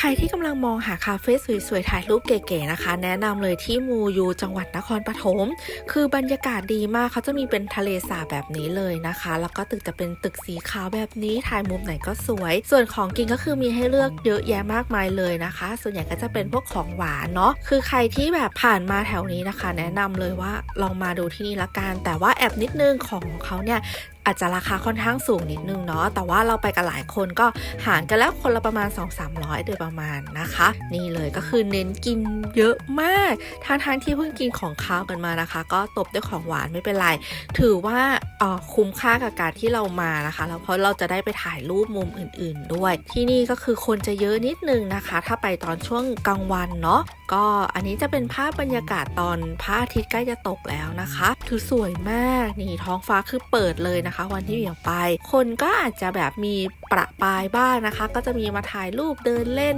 ใครที่กำลังมองหาคาเฟ่สวยๆ ถ่ายรูปเก๋ๆนะคะ แนะนำเลยที่มูยูจังหวัดนครปฐมคือบรรยากาศดีมากเขาจะมีเป็นทะเลสาบแบบนี้เลยนะคะ แล้วก็ตึกจะเป็นตึกสีขาวแบบนี้ถ่ายมุมไหนก็สวย ส่วนของกินก็คือมีให้เลือกเยอะแยะมากมายเลยนะคะ ส่วนใหญ่ก็จะเป็นพวกของหวานเนาะคือใครที่แบบผ่านมาแถวนี้นะคะ แนะนำเลยว่าลองมาดูที่นี่ละกันแต่ว่าแอบนิดนึงของเขาเนี่ย อาจจะราคาค่อนข้างสูงนิดนึงเนาะแต่ว่าเราไปกันหลายคนก็หารกันแล้วคนละประมาณ 2-300โดยประมาณนะคะ นี่เลยก็คือเน้นกินเยอะมากทางทางที่เพิ่งกินของข้าวกันมานะคะ ก็ตบด้วยของหวานไม่เป็นไร ถือว่าออคุ้มค่ากับการที่เรามานะคะแล้วเพราะเราจะได้ไปถ่ายรูปมุมอื่น ๆ ด้วย ที่นี่ก็คือคนจะเยอะนิดนึงนะคะ ถ้าไปตอนช่วงกลางวันเนาะก็อันนี้จะเป็นภาพบรรยากาศตอนพระอาทิตย์ใกล้จะตกแล้วนะคะ คือสวยมากนี่ท้องฟ้าคือเปิดเลยนะคะวันที่เหวี่ยงไป คนก็อาจจะแบบมีประปายบ้างนะคะ ก็จะมีมาถ่ายรูปเดินเล่น